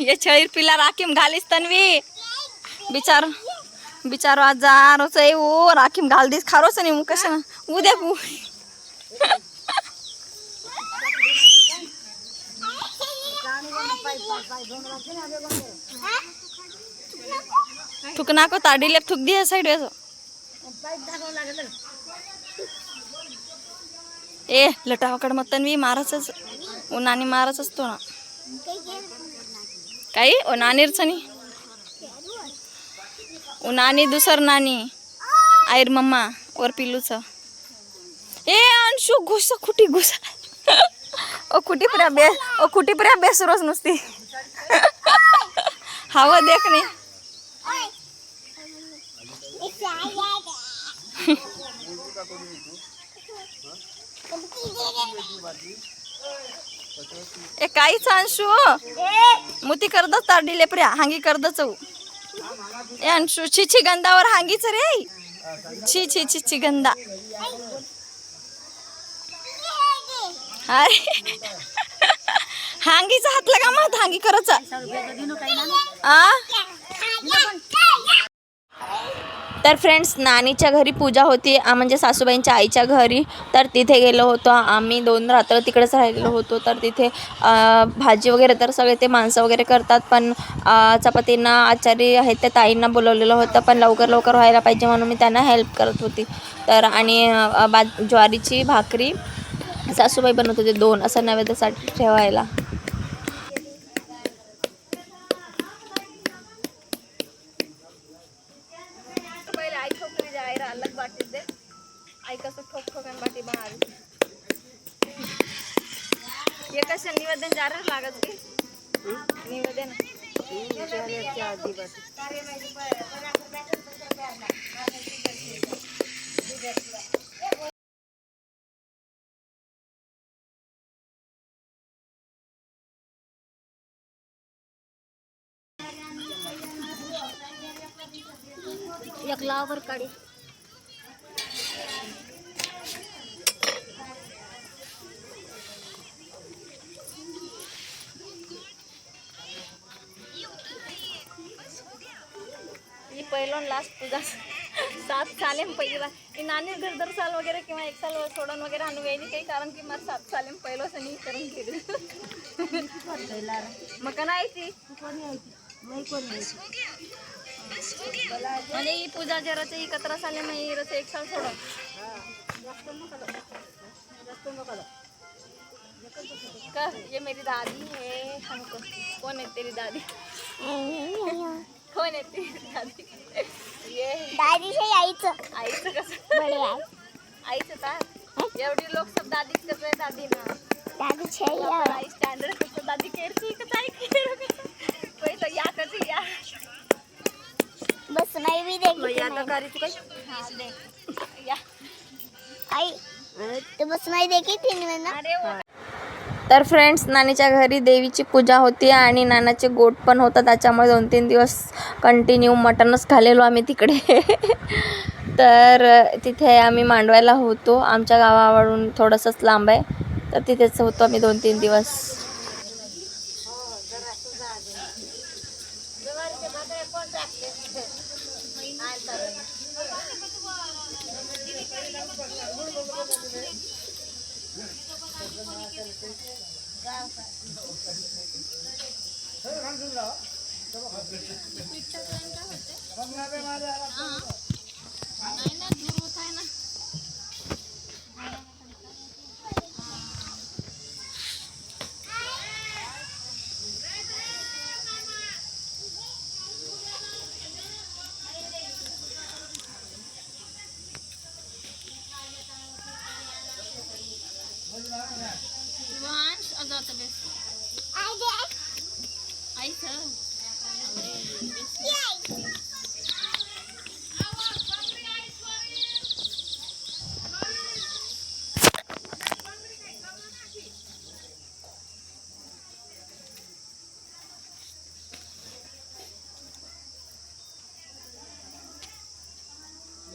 ये छळीर पिला राखीम घालीस तन्वी। बिचार बिचारो आज जारोच आहे ओ राखीम घाल दिस खारोच नाही मग कशा उद्या पू. थुक नाको ताडीले थुक दिया साईड असं. ए लटावाकड मग तन्वी माराच उन्हाने मारच असतो ना. काही ओ नानीरच नाही? ओ नानी दुसर नानी. आयर मम्मा वर पिलूच ए अंशू घुस खुटी घुसा? ओ खुटी पुऱ्या बे ओ खुटी पुऱ्या बेसरोच नुसती? हवा देख नाही ए काहीच अंशू हो. मुती करदच ताडीले पर्या हांगी करदच ए अंशू छि छी गंधावर हांगीच रे छी छी छी छी गंधा. अरे. हांगीचा हात लगा मग हांगी करच. आ? तर फ्रेंड्स नानीच्या घरी पूजा होती म्हणजे सासूबाईंच्या आईच्या घरी. तर तिथे गेलो होतो. आम्ही दोन रात्र तिकडेच राहिलेलो होतो. तर तिथे भाजी वगैरे तर सगळे ते माणसं वगैरे करतात पण चपातींना आचारी आहेत त्या ताईंना बोलवलेलं होतं पण लवकर लवकर व्हायला पाहिजे म्हणून मी त्यांना हेल्प करत होती. तर आणि बा ज्वारीची भाकरी सासूबाई बनवत होते दोन असं नैवेद्यासाठी ठेवायला पहिले आई ठोकली जे आई अलग बाटी दे. आई कसं ठोक ठोकन बाटी बाहेर हे कसं निवेदन जारच लागत की निवेदन. एक लावर काढी. ही लास्ट तुझा सात साले में पहिली बार. नानी दर दर साल वगैरह किंवा एक साल सोडून वगैरे आणू यायली काही, कारण की मला सात साले में पहिलो सनी करून केली मग का नाही ती म्हणजे ही पूजा जराच एकत्र साले मग ही रस एक साल सोडून. का? ये मेरी दादी है, हमको कौन है तेरी दादी? कौन है तेरी दादी? ये दादीच्या आईचं आईचं कसं? बडे आई आईचं तार एवढी लोक सब दादी कसं आहे दादी ना दादीच्या आई स्टँडर्ड कसं दादी केरची का ताई केर पहिलं या कधी या? बस नाही मी या तर हा दे. या. आई ते बस नाही देखील तीन महिना अरे. तर फ्रेंड्स नानीच्या घरी देवीची पूजा होती आणि नानाचे गोट पण होतं. त्याच्यामुळे दोन तीन दिवस कंटिन्यू मटनच खालेलो आम्ही तिकडे. तर तिथे आम्ही मांडवायला होतो. आमच्या गावावरून थोडंसंच लांब आहे. तर तिथेच होतो आम्ही दोन तीन दिवस. होते?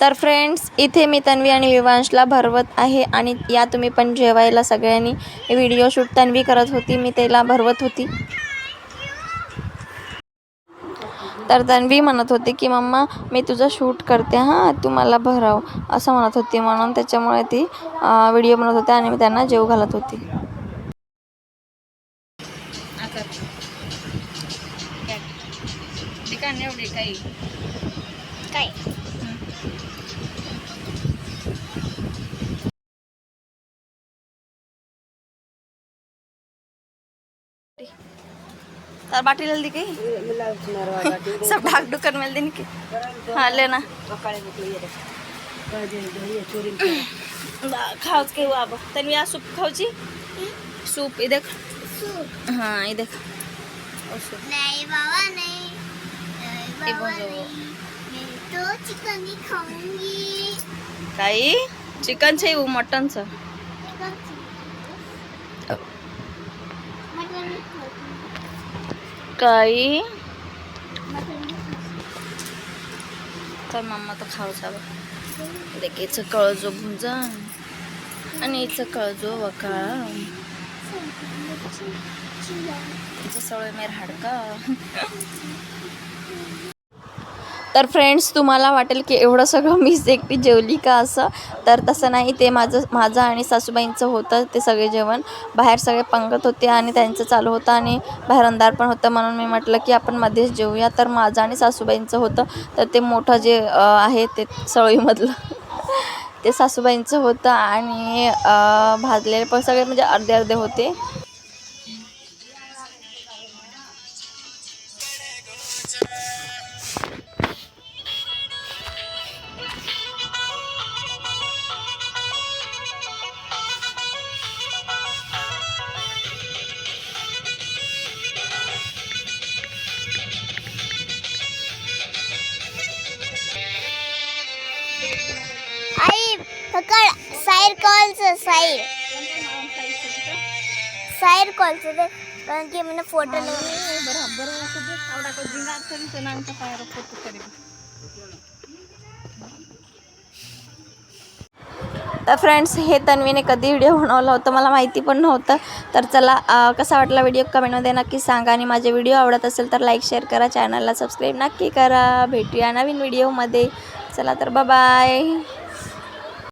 तर फ्रेंड्स इथे मी तन्वी आणि विवांशला भरवत आहे आणि या तुम्ही पण जेवायला सगळ्यांनी. व्हिडिओ शूट तन्वी करत होती मी त्याला भरवत होती. तर तन्वी म्हणत होती की मम्मा मी तुझं शूट करते हां तू मला भराव असं म्हणत होती. म्हणून त्याच्यामुळे ती व्हिडिओ बनवत होती आणि मी त्यांना जेव घालत होती. तर बाटी दी काही सब ढाक डुकर मिल देनी की हाँ लेना खाओच के अब तन्वी आ सूप खाऊची सूप ये देख। हाँ ये देख। नहीं बाबा नहीं। बाबा मैं तो चिकन ही खाऊंगी। काही चिकन छै उ मटन छ मकै तर मम्मा त खाउँछ अब देखि चक्कर जो हुन्छ अनि चक्कर जो वका सबै मेरो हाडका तर फ्रेंड्स तुम्हाला वाटेल की एवढं सगळं मीच एकटी जेवली का असं? तर तसं नाही ते माझं माझं आणि सासूबाईंचं होतं ते सगळे जेवण. बाहेर सगळे पंगत होते आणि त्यांचं चालू होतं आणि बाहेर अंधार पण होतं. म्हणून मी म्हटलं की आपण मध्येच जेवूया तर माझं आणि सासूबाईंचं होतं. तर ते मोठं जे आहे ते सळीमधलं ते सासूबाईंचं होतं आणि भाजलेले पण सगळे म्हणजे अर्धे अर्धे होते. कॉलचं सायर सायर कॉलचं ते. कारण की मैंने फोटो तर फ्रेंड्स हे तन्वीने कधी व्हिडिओ बनवला होता मला माहिती पण नव्हतं. तर चला कसा वाटला व्हिडिओ कमेंटमध्ये नक्की सांगा. आणि माझे व्हिडिओ आवडत असेल तर लाईक शेअर करा. चॅनलला सबस्क्राईब नक्की करा. भेटूया नवीन व्हिडिओमध्ये चला तर बाय